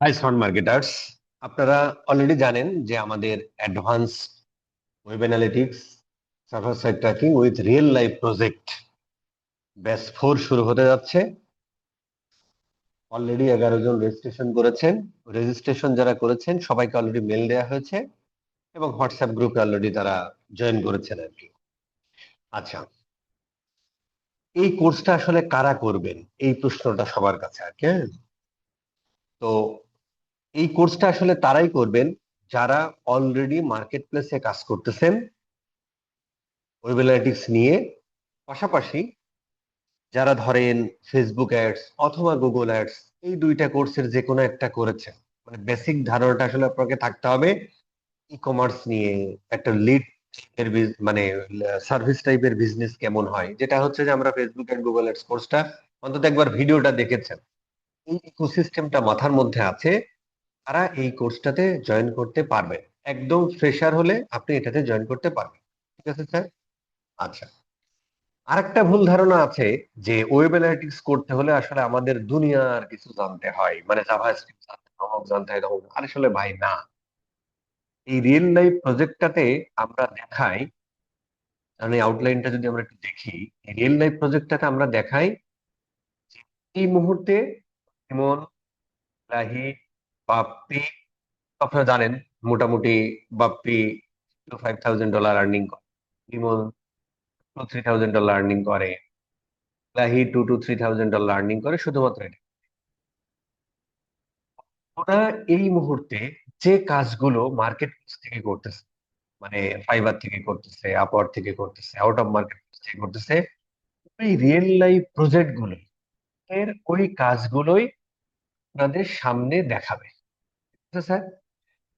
High smart marketers আপনারা already জানেন যে আমাদের advance web analytics server side tracking with real life project batch four শুরু হতে যাচ্ছে। অলরেডি এগারো জন রেজিস্ট্রেশন করেছেন। রেজিস্ট্রেশন যারা করেছেন, সবাইকে অলরেডি মেল দেওয়া হয়েছে এবং হোয়াটসঅ্যাপ গ্রুপে অলরেডি তারা জয়েন করেছেন আর কি। আচ্ছা এই কোর্সটা আসলে কারা করবেন? এই প্রশ্নটা সবার কাছে আর কি হ্যাঁ? তো এই কোর্সটা আসলে তারাই করবেন যারা অলরেডি মার্কেট প্লেসে কাজ করতেছেন ওয়েব অ্যানালিটিক্স নিয়ে, পাশাপাশি যারা ধরেন ফেসবুক অ্যাডস অথবা গুগল অ্যাডস এই দুইটা কোর্সের যে কোনো একটা করেছেন। মানে বেসিক ধারণাটা আসলে আপনাকে থাকতে হবে ই কমার্স নিয়ে, একটা লিড এর মানে সার্ভিস টাইপের বিজনেস কেমন হয়। যেটা হচ্ছে যে আমরা ফেসবুক অ্যান্ড গুগল অ্যাডস কোর্সটা অন্তত একবার ভিডিওটা দেখেছেন। এই ইকোসিস্টেমটা মাথার মধ্যে আছে। তারা এই কোর্সটাতে জয়েন করতে পারবে। একদম ফ্রেশার হলে আপনি এটাতে জয়েন করতে পারবেন। ঠিক আছে স্যার আচ্ছা। আরেকটা ভুল ধারণা আছে যে ওয়েব অ্যানালিটিক্স করতে হলে আসলে আমাদের দুনিয়ার কিছু জানতে হয়। মানে জাভাস্ক্রিপ্ট জানতে হয় আর আসলে ভাই, না। এই রিয়েল লাইফ প্রজেক্টটাতে আমরা দেখাই মানে আউটলাইনটা যদি আমরা একটু দেখি রিয়েল লাইফ প্রজেক্টটাতে আমরা দেখাই এই মুহূর্তে যেমন লাহি বাপ্পি আপনারা জানেন মোটামুটি Bappi two five thousand dollar earning করে। Bimal two three thousand dollar earning করে। Lahi two two three thousand dollar earning করে শুধুমাত্র ওরা এই মুহূর্তে যে কাজগুলো মার্কেট থেকে করতেছে মানে ফাইবার থেকে করতেছে আপওয়ার থেকে করতেছে আউট অফ মার্কেট থেকে করতেছে, ওই রিয়েল লাইফ প্রজেক্টগুলো এর ওই কাজগুলোই আপনাদের সামনে দেখাবে। স্যার।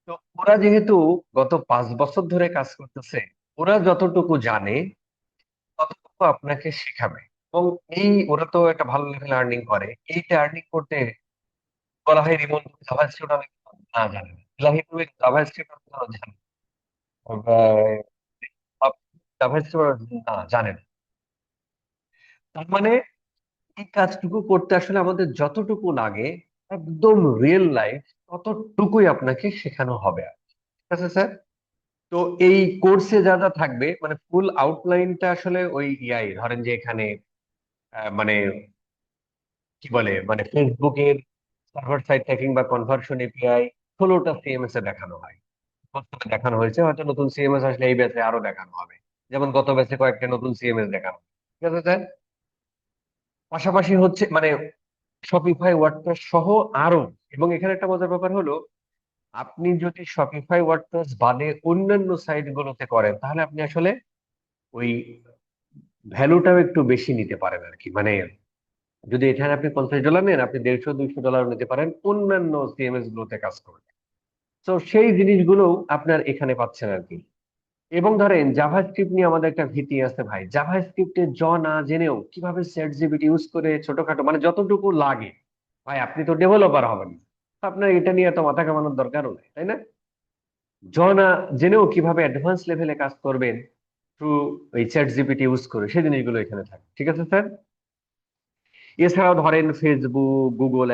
তো ওরা যেহেতু গত পাঁচ বছর ধরে কাজ করতেছে, ওরা যতটুকু জানে ততটুকু আপনাকে শেখাবে। এবং এই ওরা তো একটা ভালো লেভেল আর্নিং করে, এইটা আর্নিং করতে বলা হয় রিমন জাভাস্ক্রিপ্ট অনেক না জানে। ইলাহি তুমি জাভাস্ক্রিপ্ট জানে। জাভাস্ক্রিপ্ট না, জানে তার মানে এই কাজটুকু করতে আসলে আমাদের যতটুকু লাগে একদম রিয়েল লাইফ ততটুকুই আপনাকে শেখানো হবে ঠিক আছে স্যার তো এই কোর্সে যা যা থাকবে মানে ফুল আউটলাইনটা আসলে ওই ইয়াই, ধরেন যে এখানে মানে কি বলে মানে ফেসবুকের সার্ভার সাইড ট্র্যাকিং বা কনভার্সন এপিআই ষোলোটা সিএমএস এ দেখানো হয়। দেখানো হয়েছে, হয়তো নতুন সিএমএস আসলে এই ব্যাচে আরও দেখানো হবে। যেমন গত ব্যাচে কয়েকটা নতুন সিএমএস দেখানো ঠিক আছে স্যার পাশাপাশি হচ্ছে মানে শপিফাই ওয়ার্ডপ্রেস সহ আরও। এবং এখানে একটা মজার ব্যাপার হলো, আপনি যদি শপিফাই ওয়ার্ডপ্রেস বাদে অন্যান্য সাইট গুলোতে করেন, তাহলে আপনি আসলে ওই ভ্যালুটাও একটু বেশি নিতে পারেন আর কি। মানে যদি এখানে আপনি পঞ্চাশ ডলার নেন, আপনি দেড়শো, দুইশো ডলার নিতে পারেন অন্যান্য সিএমএস গুলোতে কাজ করবে তো সেই জিনিসগুলো আপনার এখানে পাচ্ছেন আর কি। এবং ধরেন জাভা স্ক্রিপ্ট নিয়ে আমাদের একটা ভীতি আছে ভাই। জাভা স্ক্রিপ্টে জ না জেনেও কীভাবে সেট জিবিটি ইউজ করে ছোটখাটো মানে যতটুকু লাগে। ভাই, আপনি তো ডেভেলপার হবেন। আপনার এটা নিয়ে এত মাথা কামানোর দরকারও নেই, তাই না? জ না জেনেও কীভাবে অ্যাডভান্স লেভেলে কাজ করবেন থ্রু ওই চ্যাট জিপিটি ইউজ করে, সেই জিনিসগুলো এখানে থাকে। ঠিক আছে, স্যার? এছাড়াও ধরেন ফেসবুক গুগল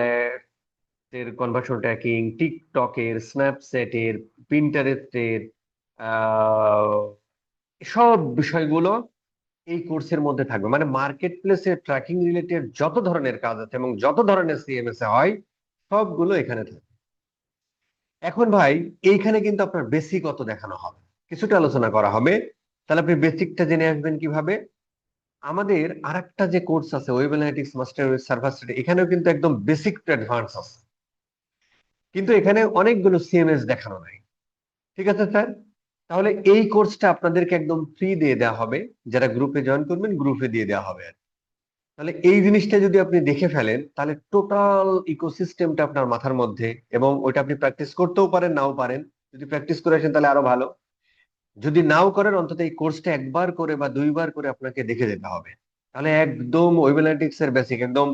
এর কনভার্সন ট্র্যাকিং টিকটকের স্ন্যাপচ্যাটের পিন্টারেস্টের সব বিষয়গুলো এই কোর্সের মধ্যে থাকবে। মানে মার্কেট প্লেসে ট্র্যাকিং রিলেটেড যত ধরনের কাজ আছে এবং যত ধরনের সিএমএস হয়, সবগুলো এখানে থাকবে। এখন ভাই, এইখানে কিন্তু আপনার বেসিক অত দেখানো হবে কিছুটা আলোচনা করা হবে। তাহলে আপনি বেসিকটা জেনে আসবেন কীভাবে? আমাদের আর একটা যে কোর্স আছে web analytics master web server study এখানেও কিন্তু একদম বেসিক টু অ্যাডভান্স আছে। কিন্তু এখানে অনেকগুলো সিএমএস দেখানো নাই। ঠিক আছে, স্যার? তাহলে এই কোর্সটা আপনাদেরকে একদম ফ্রি দিয়ে দেওয়া হবে। যারা গ্রুপে জয়েন করবেন গ্রুপে দিয়ে দেওয়া হবে আর তাহলে এই জিনিসটা যদি আপনি দেখে ফেলেন, তাহলে টোটাল ইকোসিস্টেমটা আপনার মাথার মধ্যে এবং ওইটা আপনি প্র্যাকটিস করতেও পারেন, নাও পারেন। যদি প্র্যাকটিস করে আসেন, তাহলে আরও ভালো। যদি নাও করেন, অন্তত এই কোর্সটা একবার করে বা দুইবার করে আপনাকে দেখে যেতে হবে। তাহলে একদম ওয়েব এর বেসিক একদম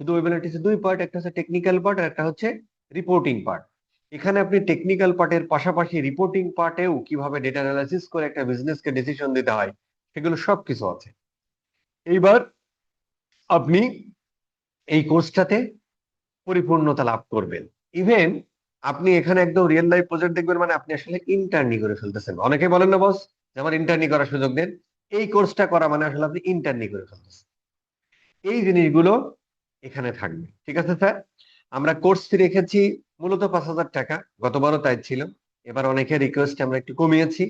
শুধু ওয়েব দুই পার্ট একটা হচ্ছে টেকনিক্যাল পার্ট আর একটা হচ্ছে রিপোর্টিং পার্ট এখানে আপনি টেকনিক্যাল পার্টের পাশাপাশি রিপোর্টিং পার্টেও কীভাবে ডেটা অ্যানালাইসিস করে একটা বিজনেসকে ডিসিশন দিতে হয়, সেগুলো সব কিছু আছে। এইবার আপনি এই কোর্সটাতে পরিপূর্ণতা লাভ করবেন। ইভেন আপনি এখানে একদম রিয়েল লাইফ প্রজেক্ট দেখবেন মানে আপনি আসলে ইন্টার্নি করে ফেলতেছেন। অনেকে বলেন না, বস, যে আমার ইন্টার্নি করার সুযোগ দেন। এই কোর্সটা করা মানে আসলে আপনি ইন্টার্নি করে ফেলতেছেন। এই জিনিসগুলো এখানে থাকবে। ঠিক আছে, স্যার? আমরা কোর্স রেখেছি মূলত পাঁচ হাজার টাকা, গতবারও তাই ছিল। এবার অনেকের রিকোয়েস্ট আমরা একটু কমিয়েছি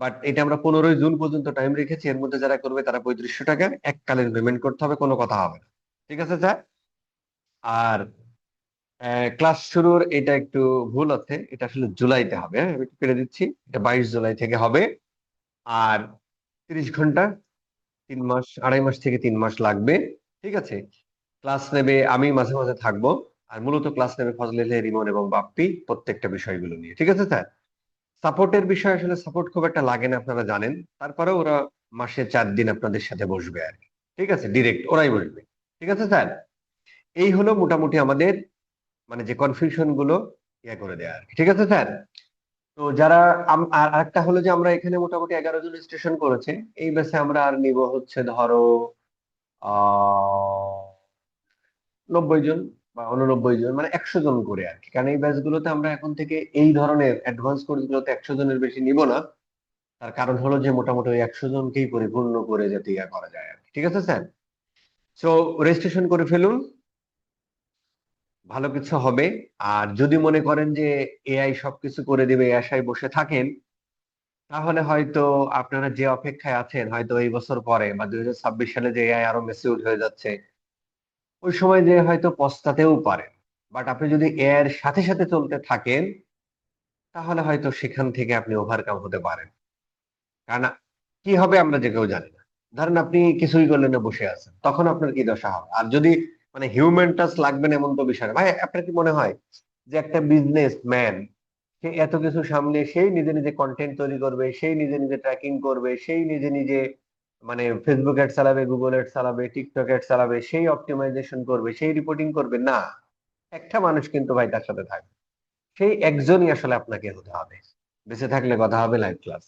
বাট এটা আমরা পনেরোই জুন পর্যন্ত টাইম রেখেছি। এর মধ্যে যারা করবে তারা পঁয়ত্রিশশো টাকা এককালীন পেমেন্ট করতে হবে, কোনো কথা হবে না। ঠিক আছে স্যার আর ক্লাস শুরুর এটা একটু ভুল আছে, এটা আসলে জুলাইতে হবে হ্যাঁ? আমি একটু কেটে দিচ্ছি, এটা বাইশ জুলাই থেকে হবে। আর তিরিশ ঘণ্টা, তিন মাস, আড়াই মাস থেকে তিন মাস লাগবে। ঠিক আছে? ক্লাস নেবে, আমি মাঝে মাঝে থাকব। আর মূলত ক্লাস নেবে ফজলে রিমন এবং বাপ্পি প্রত্যেকটা বিষয়গুলো নিয়ে। ঠিক আছে স্যার? সাপোর্টের বিষয় আসলে সাপোর্ট খুব একটা লাগে না, আপনারা জানেন। তারপরে ওরা মাসে চার দিন আপনাদের সাথে বসবে আর ঠিক আছে? ডিরেক্ট ওরাই বসবে। ঠিক আছে স্যার? এই হলো মোটামুটি আমাদের মানে যে কনফিউশনগুলো ইয়ে করে দেওয়া আর ঠিক আছে স্যার? তো যারা আর একটা হলো যে আমরা এখানে মোটামুটি এগারো জন স্টেশন করেছে। এই ব্যাচে আমরা আর নিব হচ্ছে ধরো, আহ, নব্বই জন। বা উননব্বই জন মানে একশো জন করে আর কি। কারণ এই ব্যাচগুলোতে আমরা এখন থেকে এই ধরনের অ্যাডভান্স কোর্সগুলোতে একশো জনের বেশি নিব না। তার কারণ হলো যে মোটামুটি ওই একশো জনকেই পরিপূর্ণ করে যাতে ইয়া করা যায় আর। ঠিক আছে, স্যার? সো রেজিস্ট্রেশন করে ফেলুন। ভালো কিছু হবে। আর যদি মনে করেন যে এআই সবকিছু করে দিবে আশায় বসে থাকেন, তাহলে হয়তো আপনারা যে অপেক্ষায় আছেন, হয়তো এই বছর পরে বা দুই হাজার ছাব্বিশ সালে যে এআই আরও মেসিউর হয়ে যাচ্ছে ওই সময় যে হয়তো পস্তাতেও পারেন বাট আপনি যদি এর সাথে সাথে চলতে থাকেন, তাহলে হয়তো সেখান থেকে আপনি ওভারকাম হতে পারেন। কারণ কি হবে আমরা যে কেউ জানি না। ধরেন আপনি কিছুই করলেন না, বসে আছেন। তখন আপনার কি দশা হবে? আর যদি মানে হিউম্যান টাচ লাগবে না, এমন তো বিষয় ভাই, আপনার কি মনে হয় যে একটা বিজনেস ম্যান সে এত কিছু সামনে সেই নিজে নিজে কন্টেন্ট তৈরি করবে, সেই নিজে নিজে ট্র্যাকিং করবে, সেই নিজে নিজে মানে ফেসবুক অ্যাড চালাবে গুগল অ্যাড চালাবে টিকটক অ্যাড চালাবে, সেই অপটিমাইজেশন করবে, সেই রিপোর্টিং করবে, না। একটা মানুষ কিন্তু ভাই তার সাথে থাকবে। সেই একজনই আসলে আপনাকে হতে হবে। বেঁচে থাকলে কথা হবে লাইভ ক্লাস